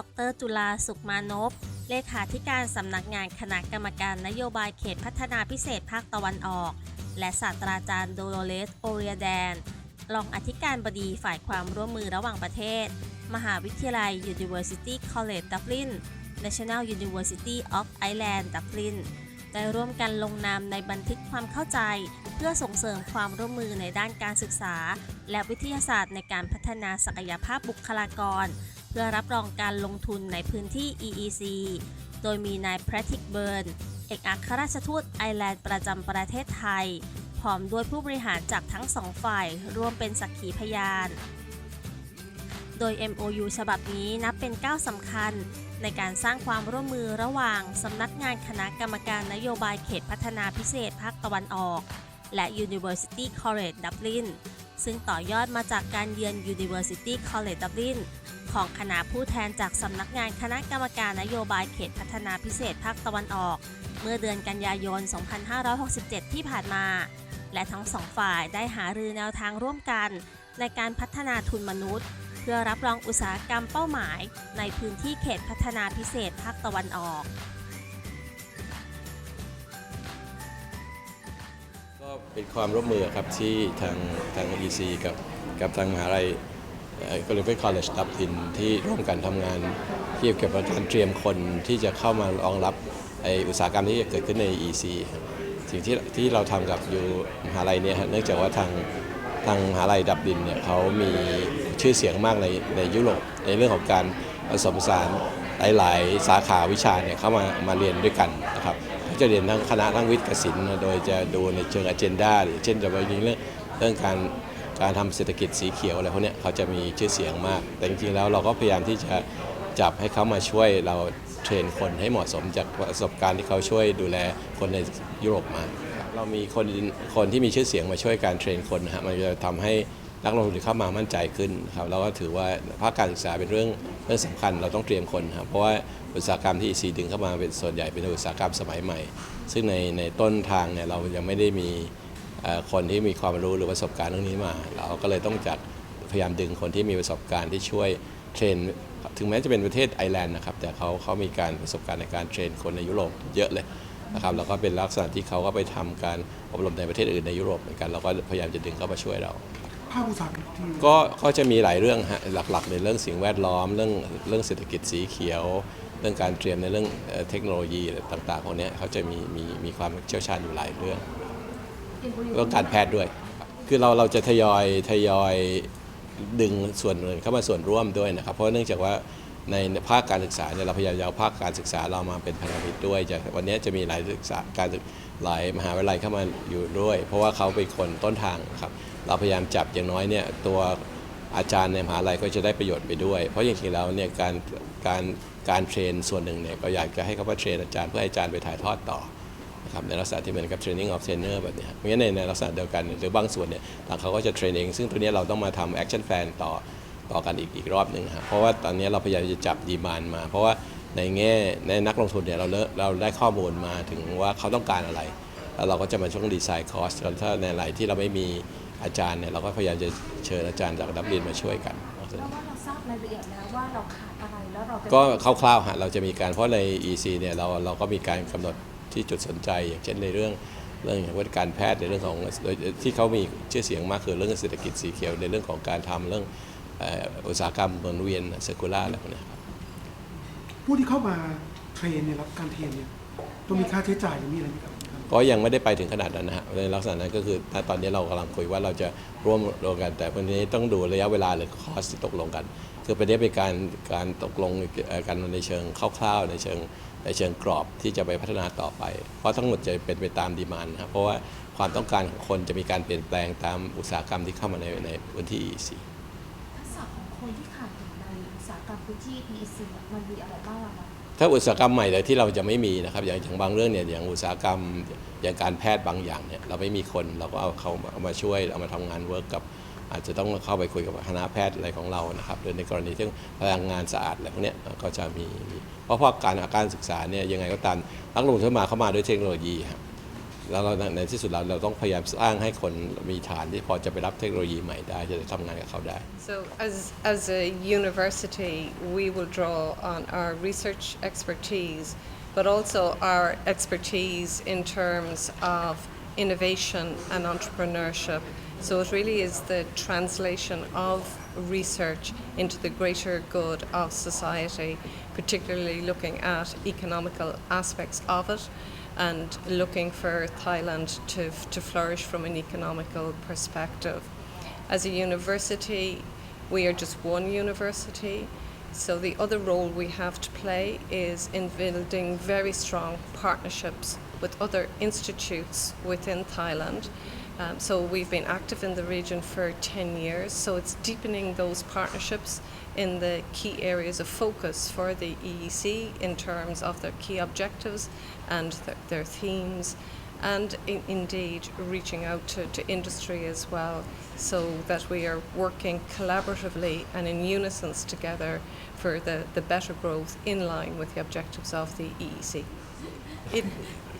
ดรจุลาสุขมานพ เลขาธิการสำนักงานคณะกรรมการนโยบายเขตพัฒนาพิเศษภาคตะวันออก และศาสตราจารย์โดโลเลสโอเรียแดน รองอธิการบดีฝ่ายความร่วมมือระหว่างประเทศ มหาวิทยาลัย University College Dublin National University of Ireland Dublin ได้ร่วมกันลงนามในบันทึกความเข้าใจ เพื่อส่งเสริมความร่วมมือในด้านการศึกษา และวิทยาศาสตร์ในการพัฒนาศักยภาพบุคลากร เพื่อรับรองการลงทุนในพื้นที่ EEC โดยมีนายแพทริกเบิร์น เอกอัครราชทูตไอร์แลนด์ประจำประเทศไทย พร้อมด้วยผู้บริหารจากทั้งสองฝ่ายร่วมเป็นสักขีพยาน โดย MOU ฉบับนี้นับเป็นก้าวสำคัญในการสร้างความร่วมมือระหว่างสำนักงานคณะกรรมการนโยบายเขตพัฒนาพิเศษภาคตะวันออก และ University College Dublin ซึ่งต่อยอดมาจากการเยือน University College Dublin ของคณะผู้แทนจากสำนักงานคณะกรรมการนโยบายเขตพัฒนาพิเศษภาคตะวันออก เมื่อเดือนกันยายน 2567 ที่ผ่านมา และทั้งสองฝ่ายได้หารือแนวทางร่วมกัน ในการพัฒนาทุนมนุษย์ เพื่อรับรองอุตสาหกรรมเป้าหมาย ในพื้นที่เขตพัฒนาพิเศษภาคตะวันออก เป็นความร่วมมือครับที่ทางทาง EC กับกับทางมหาลัยก็เรียกว่า College ดับลินที่ร่วมกันทำงานเกี่ยวกับการเตรียมคนที่จะเข้ามารองรับไออุตสาหกรรมที่จะเกิดขึ้นใน EC สิ่งที่ที่เราทำกับอยู่มหาลัยเนี่ยฮะเนื่องจากว่าทางทางมหาลัยดับลินเนี่ยเขามีชื่อเสียงมากในในยุโรปในเรื่องของการผสมผสานหลาย ๆ สาขาวิชาเนี่ยเข้ามามาเรียนด้วยกันนะครับ จะเรียนทั้งคณะทั้งวิทย์กับศิลป์โดยจะดูในเชิงอ g e n d a หรือเช่นจะไปเรื่องเรื่องการการทำเศรษฐกิจสีเขียวอะไรพวกเนี้ยเขาจะมีชื่อเสียงมาก แต่จริงๆแล้วเราก็พยายามที่จะจับให้เขามาช่วยเราเทรนคนให้เหมาะสมจากประสบการณ์ที่เขาช่วยดูแลคนในยุโรปมาครับเรามีคนคนที่มีชื่อเสียงมาช่วยการเทรนคนนะฮะมันจะทำให้ นักลงทุนเข้ามามั่นใจขึ้นครับแล้วก็ถือว่าภาคการศึกษาเป็นเรื่องเรื่องสำคัญเราต้องเตรียมคนครับเพราะว่าอุตสาหกรรมที่ EC ดึงเข้ามาเป็นส่วนใหญ่เป็นอุตสาหกรรมสมัยใหม่ ซึ่งในในต้นทางเนี่ยเรายังไม่ได้มีคนที่มีความรู้หรือประสบการณ์เรื่องนี้มา เราก็เลยต้องจัดพยายามดึงคนที่มีประสบการณ์ที่ช่วยเทรนถึงแม้จะเป็นประเทศไอร์แลนด์นะครับ แต่เขาเขามีการประสบการณ์ในการเทรนคนในยุโรปเยอะเลยนะครับแล้วก็เป็นลักษณะที่เขาก็ไปทำการอบรมในประเทศอื่นในยุโรปเหมือนกันเราก็พยายามจะดึงเข้ามาช่วยเรา ภาคอุตสาหกรรมที่ก็ก็จะมีหลายเรื่องฮะหลักๆในเรื่องสิ่งแวดล้อม เรื่องเรื่องเศรษฐกิจสีเขียว เรื่องการเตรียมในเรื่องเอ่อเทคโนโลยีต่างๆพวกเนี้ยเขาจะมีมีมีความเชี่ยวชาญอยู่หลายเรื่องเรื่องการแพทย์ด้วย คือเราเราจะทยอยทยอยดึงส่วนอื่นเข้ามาส่วนร่วมด้วยนะครับ เพราะเนื่องจากว่า ในภาคการศึกษาเนี่ยเราพยายามเอาภาคการศึกษาเรามาเป็นพันธมิตรด้วยจะวันนี้จะมีหลายศึกษาการศึกหลายมหาวิทยาลัยเข้ามาอยู่ด้วย เพราะว่าเขาเป็นคนต้นทางครับเราพยายามจับอย่างน้อยเนี่ยตัวอาจารย์ในมหาลัยก็จะได้ประโยชน์ไปด้วย เพราะจริงๆแล้วเนี่ยการการการเทรนส่วนหนึ่งเนี่ยก็อยากจะให้เขามาเทรนอาจารย์เพื่อให้อาจารย์ไปถ่ายทอดต่อนะครับในลักษณะที่เหมือนกับ training of trainer แบบเนี้ยเพราะงั้นในลักษณะเดียวกันหรือบางส่วนเนี่ยทางเขาก็จะเทรนเอง ซึ่งตัวนี้เราต้องมาทำ action plan ต่อ ต่อกันอีกอีกรอบหนึ่งครับเพราะว่าตอนเนี้ยเราพยายามจะจับดีมานมา เพราะว่าในแง่ในนักลงทุนเนี่ยเราเลิเราได้ข้อมูลมาถึงว่าเขาต้องการอะไรแล้วเราก็จะมาช่วงดีไซน์คอสถ้าในอะไรที่เราไม่มีอาจารย์เนี่ยเราก็พยายามจะเชิญอาจารย์จากดับลินมาช่วยกันเพราะว่าเราทราบรายละเอียดแล้วว่าเราขาดอะไรแล้วเราจะก็คร่าวๆฮะเราจะมีการเพราะใน EC เนี่ยเราเราก็มีการกำหนดที่จุดสนใจ อย่างเช่นในเรื่องเรื่องอย่างว่าการแพทย์ในเรื่องของที่เขามีชื่อเสียงมากคือเรื่องเศรษฐกิจสีเขียวในเรื่องของการทำเรื่องเอุตสาหกรรมหมุนเวียนเซอร์คูลาร์อะไรพวกนี้ครับผู้ที่เข้ามาเทรนเนี่ยรับการเทรนเนี่ยต้องมีค่าใช้จ่ายหรือมีอะไรไหมครับก็ยังไม่ได้ไปถึงขนาดนั้นนะฮะในลักษณะนั้นก็คือณตอนนี้เรากำลังคุยว่าเราจะร่วมรวมกัน แต่วันนี้ต้องดูระยะเวลาหรือคอสที่ตกลงกัน คือประเด็นเป็นการการตกลงกันในเชิงคร่าวๆในเชิงในเชิงกรอบที่จะไปพัฒนาต่อไป เพราะทั้งหมดจะเป็นไปตามดีมานนะครับเพราะว่าความต้องการของคนจะมีการเปลี่ยนแปลงตามอุตสาหกรรมที่เข้ามาในในพื้นที่ EC ทักษะของ คนที่ขาดอยู่ในอุตสาหกรรมพื้นที่ PEC เนี่ยมันมีอะไรบ้างอะคะถ้าอุตสาหกรรมใหม่เลยที่เราจะไม่มีนะครับอย่างอย่างบางเรื่องเนี่ยอย่างอุตสาหกรรมอย่างการแพทย์บางอย่างเนี่ยเราไม่มีคนเราก็เอาเขาเอามาช่วยเอามาทำงานเวิร์กกับ อาจจะต้องเข้าไปคุยกับคณะแพทย์อะไรของเรานะครับโดยในกรณีที่พลังงานสะอาดอะไรพวกเนี้ยก็จะมีมีเพราะเพราการการศึกษาเนี่ยยังไงก็ตามนักลงทุนมาเข้ามาด้วยเทคโนโลยีครับ แล้วเราในที่สุดเราเราต้องพยายามสร้างให้คนมีฐานที่พอจะไปรับเทคโนโลยีใหม่ได้จะได้ทำงานกับเขาได้ So, as, as a university, we will draw on our research expertise, but also our expertise in terms of innovation and entrepreneurship. So, it really is the translation of research into the greater good of society, particularly looking at economical aspects of it and looking for Thailand to, to flourish from an economical perspective. As a university, we are just one university, so the other role we have to play is in building very strong partnerships with other institutes within Thailand. Um, so we've been active in the region for 10 years, so it's deepening those partnerships in the key areas of focus for the EEC in terms of their key objectives and th- their themes and in, indeed reaching out to, to industry as well so that we are working collaboratively and in unison together for the, the better growth in line with the objectives of the EEC. It,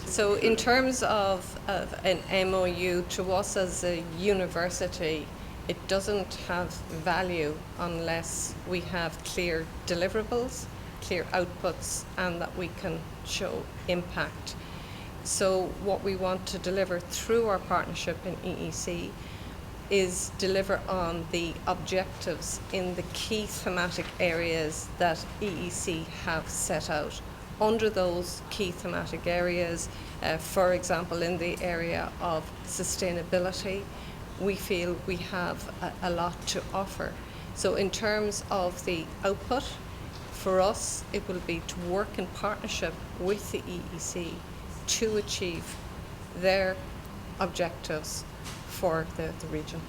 so in terms of, of an MOU to us as a university, it doesn't have value unless we have clear deliverables, clear outputs, and that we can show impact. So, what we want to deliver through our partnership in EEC is deliver on the objectives in the key thematic areas that EEC have set out. Under those key thematic areas, uh, for example, in the area of sustainability, we feel we have a, a lot to offer. So, in terms of the output, for us, it will be to work in partnership with the EEC to achieve their objectives for the, the region.